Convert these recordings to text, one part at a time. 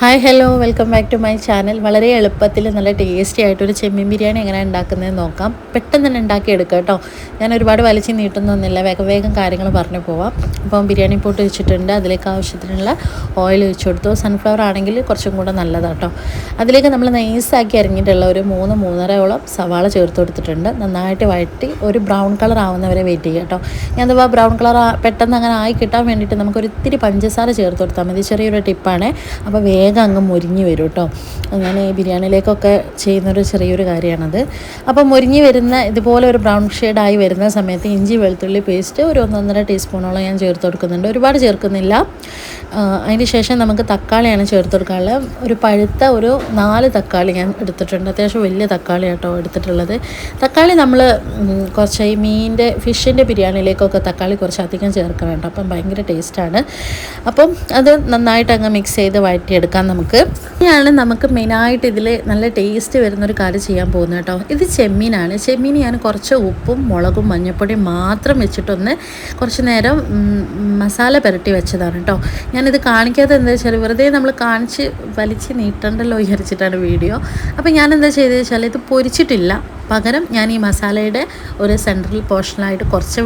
Hi hello. Welcome back to my channel. വളരെ എളുപ്പത്തിൽ നല്ല ടേസ്റ്റി ആയിട്ടൊരു ചെമ്മീൻ ബിരിയാണി എങ്ങനെ ഉണ്ടാക്കുന്നത് നോക്കാം. പെട്ടെന്ന് തന്നെ ഉണ്ടാക്കിയെടുക്കുക കേട്ടോ. ഞാൻ ഒരുപാട് വലിച്ച് നീട്ടുന്നൊന്നുമില്ല. വേഗം വേഗം കാര്യങ്ങൾ പറഞ്ഞു പോവാം. അപ്പം ബിരിയാണി പോട്ട് വെച്ചിട്ടുണ്ട്. അതിലേക്ക് ആവശ്യത്തിനുള്ള ഓയിൽ ഒഴിച്ചു കൊടുത്തു. സൺഫ്ലവർ ആണെങ്കിൽ കുറച്ചും കൂടെ നല്ലതാണ് കേട്ടോ. അതിലേക്ക് നമ്മൾ നൈസാക്കി അരിഞ്ഞിട്ടുള്ള ഒരു മൂന്ന് മൂന്നരയോളം സവാള ചേർത്ത് കൊടുത്തിട്ടുണ്ട്. നന്നായിട്ട് വഴറ്റി ഒരു ബ്രൗൺ കളർ ആവുന്നവരെ വെയിറ്റ് ചെയ്യുക കേട്ടോ. ഞാൻ അഥവാ ബ്രൗൺ കളർ പെട്ടെന്ന് അങ്ങനെ ആയി കിട്ടാൻ വേണ്ടിയിട്ട് നമുക്കൊരിത്തിരി പഞ്ചസാര ചേർത്ത് കൊടുത്താൽ മതി. ചെറിയൊരു ടിപ്പാണ്. അപ്പോൾ വേഗം അങ്ങ് മുരിഞ്ഞ് വരും കേട്ടോ. അങ്ങനെ ബിരിയാണിയിലേക്കൊക്കെ ചെയ്യുന്നൊരു ചെറിയൊരു കാര്യമാണത് അപ്പോൾ മുരിഞ്ഞ് വരുന്ന ഇതുപോലെ ഒരു ബ്രൗൺ ഷെയ്ഡായി വരുന്ന സമയത്ത് ഇഞ്ചി വെളുത്തുള്ളി പേസ്റ്റ് ഒരു ഒന്നൊന്നര ടീസ്പൂണോളം ഞാൻ ചേർത്ത് കൊടുക്കുന്നുണ്ട്. ഒരുപാട് ചേർക്കുന്നില്ല. അതിന് ശേഷം നമുക്ക് തക്കാളിയാണ് ചേർത്ത് കൊടുക്കാനുള്ളത്. ഒരു പഴുത്ത ഒരു നാല് തക്കാളി ഞാൻ എടുത്തിട്ടുണ്ട്. അത്യാവശ്യം വലിയ തക്കാളി കേട്ടോ എടുത്തിട്ടുള്ളത്. തക്കാളി നമ്മൾ കുറച്ച് ഈ മീനിന്റെ ഫിഷിന്റെ ബിരിയാണിയിലേക്കൊക്കെ തക്കാളി കുറച്ച് അധികം ചേർക്കണം കേട്ടോ അപ്പം ഭയങ്കര ടേസ്റ്റാണ് അപ്പം അത് നന്നായിട്ട് അങ്ങ് മിക്സ് ചെയ്ത് വഴറ്റിയെടുക്കാം. നമുക്ക്. ഇനിയാണ് നമുക്ക് മെയിനായിട്ട് ഇതിൽ നല്ല ടേസ്റ്റ് വരുന്നൊരു കാര്യം ചെയ്യാൻ പോകുന്നത് കേട്ടോ. ഇത് ചെമ്മീനാണ്. ചെമ്മീൻ ഞാൻ കുറച്ച് ഉപ്പും മുളകും മഞ്ഞൾപ്പൊടിയും മാത്രം വെച്ചിട്ടൊന്ന് കുറച്ച് നേരം മസാല പുരട്ടി വെച്ചതാണ് കേട്ടോ. ഞാനിത് കാണിക്കാതെ എന്താ വെച്ചാൽ വെറുതെ നമ്മൾ കാണിച്ച് വലിച്ച് നീട്ടണ്ടല്ലോ വിചാരിച്ചിട്ടാണ് വീഡിയോ. അപ്പോൾ ഞാൻ എന്താ ചെയ്തത് വെച്ചാൽ ഇത് പൊരിച്ചിട്ടില്ല. പകരം ഞാൻ ഈ മസാലയുടെ ഒരു സെൻട്രൽ പോർഷനായിട്ട് കുറച്ച്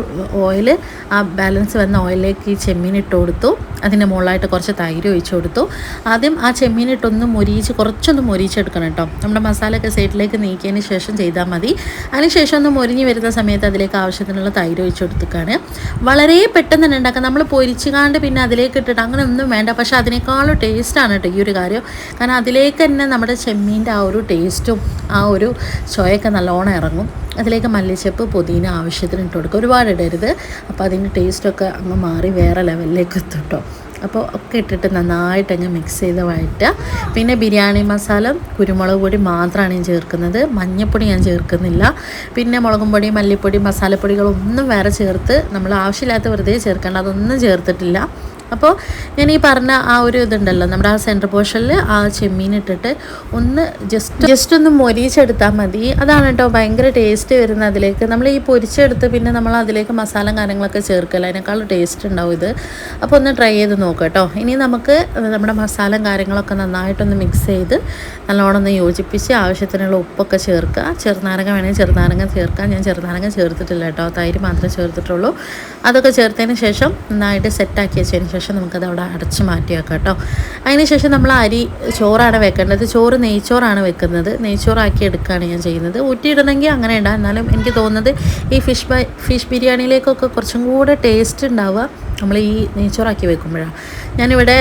ഓയിൽ ആ ബാലൻസ് വന്ന ഓയിലിലേക്ക് ഈ ചെമ്മീൻ ഇട്ട് കൊടുത്തു. അതിന്റെ മുകളിലായിട്ട് കുറച്ച് തൈര് ഒഴിച്ചു കൊടുത്തു. ആദ്യം ആ ചെമ്മീൻ ഇട്ടൊന്ന് മൊരിയിച്ച് കുറച്ചൊന്ന് മൊരിയിച്ചെടുക്കണം കേട്ടോ. നമ്മുടെ മസാലയൊക്കെ സൈഡിലേക്ക് നീക്കിയതിന് ശേഷം ചെയ്താൽ മതി. അതിനുശേഷം ഒന്ന് മൊരിഞ്ഞ് വരുന്ന സമയത്ത് അതിലേക്ക് ആവശ്യത്തിനുള്ള തൈര് ഒഴിച്ചു കൊടുത്തേക്കാണ് വളരെ പെട്ടെന്ന് തന്നെ ഉണ്ടാക്കാം. നമ്മൾ പൊരിച്ചുകാണ്ട് പിന്നെ അതിലേക്ക് ഇട്ടിട്ട് അങ്ങനെ ഒന്നും വേണ്ട. പക്ഷേ അതിനേക്കാളും ടേസ്റ്റാണ് കേട്ടോ ഈ ഒരു കാര്യം. കാരണം അതിലേക്ക് തന്നെ നമ്മുടെ ചെമ്മീന്റെ ആ ഒരു ടേസ്റ്റും ആ ഒരു ചോയൊക്കെ നല്ലോണം ഇറങ്ങും. അതിലേക്ക് മല്ലിച്ചപ്പ് പുതിന ആവശ്യത്തിന് ഇട്ട് കൊടുക്കുക ഒരുപാട് ഇടരുത്. അപ്പോൾ അതിന്റെ ടേസ്റ്റൊക്കെ അങ്ങ് മാറി വേറെ ലെവലിലേക്ക് എത്തും കേട്ടോ അപ്പോൾ ഒക്കെ ഇട്ടിട്ട് നന്നായിട്ട് അങ്ങ് മിക്സ് ചെയ്ത് വഴറ്റുക. പിന്നെ ബിരിയാണി മസാല കുരുമുളക് പൊടി മാത്രമാണ് ഞാൻ ചേർക്കുന്നത്. മഞ്ഞൾപ്പൊടി ഞാൻ ചേർക്കുന്നില്ല. പിന്നെ മുളകും പൊടി മല്ലിപ്പൊടി മസാലപ്പൊടികളൊന്നും വേറെ ചേർത്ത് നമ്മൾ ആവശ്യമില്ലാത്ത വെറുതെ ചേർക്കേണ്ട. അതൊന്നും ചേർത്തിട്ടില്ല. അപ്പോൾ ഞാൻ ഈ പറഞ്ഞ ആ ഒരു ഇതുണ്ടല്ലോ നമ്മുടെ ആ സെന്റർ പോർഷനിൽ ആ ചെമ്മീൻ ഇട്ടിട്ട് ഒന്ന് ജസ്റ്റ് ജസ്റ്റ് ഒന്ന് മൊരിച്ചെടുത്താൽ മതി. അതാണ് കേട്ടോ ഭയങ്കര ടേസ്റ്റ് വരുന്നത് അതിലേക്ക്. നമ്മൾ ഈ പൊരിച്ചെടുത്ത് പിന്നെ നമ്മൾ അതിലേക്ക് മസാല കാര്യങ്ങളൊക്കെ ചേർക്കല അതിനേക്കാൾ ടേസ്റ്റ് ഉണ്ടാവും ഇത്. അപ്പോൾ ഒന്ന് ട്രൈ ചെയ്ത് നോക്കാം കേട്ടോ ഇനി നമുക്ക് നമ്മുടെ മസാല കാര്യങ്ങളൊക്കെ നന്നായിട്ടൊന്ന് മിക്സ് ചെയ്ത് നല്ലോണം ഒന്ന് യോജിപ്പിച്ച് ആവശ്യത്തിനുള്ള ഉപ്പൊക്കെ ചേർക്കുക ചെറുനാരങ്ങ വേണമെങ്കിൽ ചെറുനാരങ്ങ ചേർക്കാം. ഞാൻ ചെറുനാരങ്ങ ചേർത്തിട്ടില്ല കേട്ടോ തൈര് മാത്രമേ ചേർത്തിട്ടുള്ളൂ. അതൊക്കെ ചേർത്തതിന് ശേഷം നന്നായിട്ട് സെറ്റാക്കി വെച്ചതിന് ശേഷം നമുക്കത് അവിടെ അടച്ച് മാറ്റി വെക്കാം കേട്ടോ. അതിന് ശേഷം നമ്മൾ അരി ചോറാണ് വെക്കേണ്ടത്. ചോറ് നെയ്ച്ചോറാണ് വെക്കുന്നത്. നെയ്ച്ചോറാക്കി എടുക്കുകയാണ് ഞാൻ ചെയ്യുന്നത്. ഊറ്റിയിടണമെങ്കിൽ അങ്ങനെ ഉണ്ടാകും എന്നാലും എനിക്ക് തോന്നുന്നത് ഈ ഫിഷ് ഫിഷ് ബിരിയാണിയിലേക്കൊക്കെ കുറച്ചും കൂടെ ടേസ്റ്റ് ഉണ്ടാവുക. നമ്മൾ ഈ നെയ്ച്ചോറാക്കി വെക്കുമ്പോഴാണ് ഞാനിവിടെ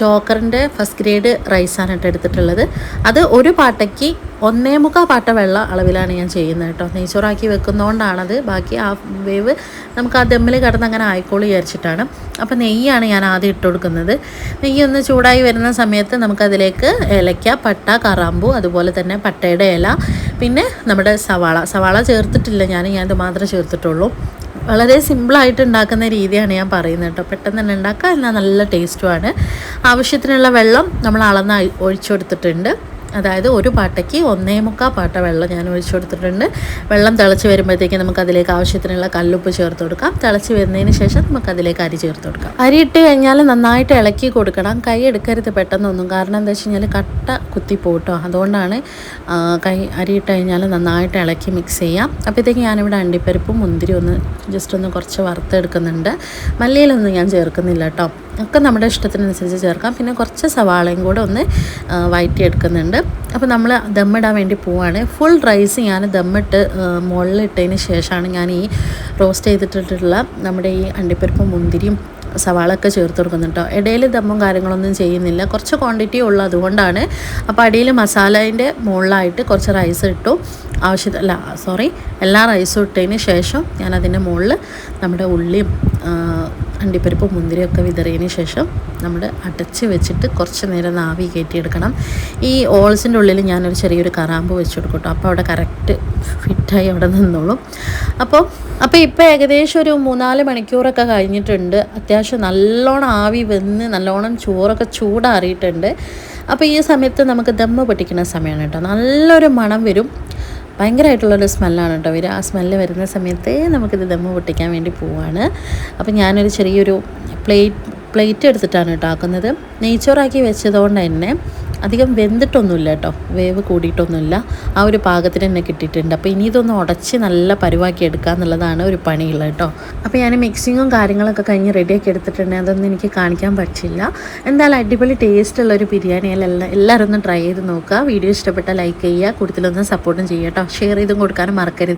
ജോക്കറിന്റെ ഫസ്റ്റ് ഗ്രേഡ് റൈസാണ് എടുത്തിട്ടുള്ളത്. അത് ഒരു പാട്ടയ്ക്ക് ഒന്നേ മുക്കാൽ പാട്ട വെള്ള അളവിലാണ് ഞാൻ ചെയ്യുന്നത് കേട്ടോ. നെയ്ച്ചോറാക്കി വെക്കുന്നതുകൊണ്ടാണത് ബാക്കി ആ വേവ് നമുക്ക് ആ ദമ്മിൽ കിടന്ന് അങ്ങനെ ആയിക്കോളി വിചാരിച്ചിട്ടാണ്. അപ്പോൾ നെയ്യാണ് ഞാൻ ആദ്യം ഇട്ട് കൊടുക്കുന്നത്. നെയ്യ് ഒന്ന് ചൂടായി വരുന്ന സമയത്ത് നമുക്കതിലേക്ക് ഏലക്ക പട്ട കറാമ്പു അതുപോലെ തന്നെ പട്ടയുടെ ഇല പിന്നെ നമ്മുടെ സവാള. സവാള ചേർത്തിട്ടില്ല ഞാൻ ഞാനത് മാത്രമേ ചേർത്തിട്ടുള്ളൂ. വളരെ സിമ്പിളായിട്ട് ഉണ്ടാക്കുന്ന രീതിയാണ് ഞാൻ പറയുന്നത് കേട്ടോ. പെട്ടെന്ന് തന്നെ ഉണ്ടാക്കുക എന്നാൽ നല്ല ടേസ്റ്റുമാണ് ആവശ്യത്തിനുള്ള വെള്ളം നമ്മൾ അളന്ന് ഒഴിച്ചു കൊടുത്തിട്ടുണ്ട് അതായത് ഒരു പാട്ടയ്ക്ക് ഒന്നേ മുക്കാൽ പാട്ട വെള്ളം ഞാൻ ഒഴിച്ചു കൊടുത്തിട്ടുണ്ട് വെള്ളം തിളച്ച് വരുമ്പോഴത്തേക്ക് നമുക്ക് അതിലേക്ക് ആവശ്യത്തിനുള്ള കല്ലുപ്പ് ചേർത്ത് കൊടുക്കാം. തിളച്ച് വരുന്നതിന് ശേഷം നമുക്ക് അതിലേക്ക് അരി ചേർത്ത് കൊടുക്കാം. അരി ഇട്ട് കഴിഞ്ഞാൽ നന്നായിട്ട് ഇളക്കി കൊടുക്കണം. കൈ എടുക്കരുത് പെട്ടെന്നൊന്നും. കാരണം എന്താ വെച്ച് കഴിഞ്ഞാൽ കട്ട കുത്തിപ്പോട്ടോ അതുകൊണ്ടാണ് കൈ അരി ഇട്ട് കഴിഞ്ഞാൽ നന്നായിട്ട് ഇളക്കി മിക്സ് ചെയ്യാം. അപ്പോഴത്തേക്ക് ഞാനിവിടെ അണ്ടിപ്പരിപ്പും മുന്തിരി ഒന്ന് ജസ്റ്റ് ഒന്ന് കുറച്ച് വറുത്തെടുക്കുന്നുണ്ട്. മല്ലിയിലൊന്നും ഞാൻ ചേർക്കുന്നില്ല കേട്ടോ ഒക്കെ നമ്മുടെ ഇഷ്ടത്തിനനുസരിച്ച് ചേർക്കാം. പിന്നെ കുറച്ച് സവാളയും കൂടെ ഒന്ന് വയറ്റിയെടുക്കുന്നുണ്ട്. അപ്പോൾ നമ്മൾ ദമ്മിടാൻ വേണ്ടി പോവാണ്. ഫുൾ റൈസ് ഞാൻ ദമ്മിട്ട് മുകളിലിട്ടതിന് ശേഷമാണ് ഞാൻ ഈ റോസ്റ്റ് ചെയ്തിട്ടിട്ടുള്ള നമ്മുടെ ഈ അണ്ടിപ്പരിപ്പും മുന്തിരിയും സവാള ഒക്കെ ചേർത്ത് കൊടുക്കുന്നുണ്ട് കേട്ടോ. ഇടയിൽ ദമ്മും കാര്യങ്ങളൊന്നും ചെയ്യുന്നില്ല. കുറച്ച് ക്വാണ്ടിറ്റി ഉള്ളൂ അതുകൊണ്ടാണ്. അപ്പോൾ അടിയിൽ മസാലേന്റെ മുകളിലായിട്ട് കുറച്ച് റൈസ് ഇട്ടു. ആവശ്യത്തിൽ അല്ല സോറി എല്ലാ റൈസും ഇട്ടതിന് ശേഷം ഞാൻ അതിന്റെ മുകളിൽ നമ്മുടെ ഉള്ളിയും അണ്ടിപ്പരിപ്പും മുന്തിരിയൊക്കെ വിതറിയതിന് ശേഷം നമ്മൾ അടച്ച് വെച്ചിട്ട് കുറച്ച് നേരം നാവി കയറ്റിയെടുക്കണം. ഈ ഓൾസിന്റെ ഉള്ളിൽ ഞാനൊരു ചെറിയൊരു കറാമ്പ് വെച്ച് കൊടുക്കട്ടോ കേട്ടോ അപ്പോൾ അവിടെ കറക്റ്റ് ഫിറ്റായി അവിടെ നിന്നോളും. അപ്പോൾ അപ്പോൾ ഇപ്പോൾ ഏകദേശം ഒരു മൂന്നാൽ മണിക്കൂറൊക്കെ കഴിഞ്ഞിട്ടുണ്ട്. അത്യാവശ്യം നല്ലോണം ആവി വെന്ന് നല്ലോണം ചോറൊക്കെ ചൂടാറിയിട്ടുണ്ട്. അപ്പോൾ ഈ സമയത്ത് നമുക്ക് ദമ്മ് പൊട്ടിക്കുന്ന സമയമാണ് കേട്ടോ. നല്ലൊരു മണം വരും. ഭയങ്കരമായിട്ടുള്ളൊരു സ്മെല്ലാണ് കേട്ടോ ഇവർ ആ സ്മെല്ല് വരുന്ന സമയത്ത് നമുക്കിത് ദമ്മ് പൊട്ടിക്കാൻ വേണ്ടി പോവാണ്. അപ്പോൾ ഞാനൊരു ചെറിയൊരു പ്ലേറ്റ് പ്ലേറ്റ് എടുത്തിട്ടാണ് കേട്ടോ ആക്കുന്നത്. നെയ്ച്ചോറാക്കി വെച്ചതുകൊണ്ട് തന്നെ അധികം വെന്തിട്ടൊന്നുമില്ല കേട്ടോ. വേവ് കൂടിയിട്ടൊന്നുമില്ല. ആ ഒരു പാകത്തിന് തന്നെ കിട്ടിയിട്ടുണ്ട്. അപ്പോൾ ഇനി ഇതൊന്ന് ഉടച്ച് നല്ല പരുവാക്കി എടുക്കുക എന്നുള്ളതാണ് ഒരു പണിയുള്ളത് കേട്ടോ. അപ്പോൾ ഞാൻ മിക്സിങ്ങും കാര്യങ്ങളൊക്കെ കഴിഞ്ഞ് റെഡിയാക്കി എടുത്തിട്ടുണ്ട്. അതൊന്നും എനിക്ക് കാണിക്കാൻ പറ്റില്ല. എന്തായാലും അടിപൊളി ടേസ്റ്റ് ഉള്ള ഒരു ബിരിയാണി എല്ലാം എല്ലാവരും ഒന്ന് ട്രൈ ചെയ്ത് നോക്കുക. വീഡിയോ ഇഷ്ടപ്പെട്ടാൽ ലൈക്ക് ചെയ്യുക. കൂടുതലൊന്ന് സപ്പോർട്ടും ചെയ്യുക കേട്ടോ. ഷെയർ ചെയ്തും കൊടുക്കാനും മറക്കരുത്.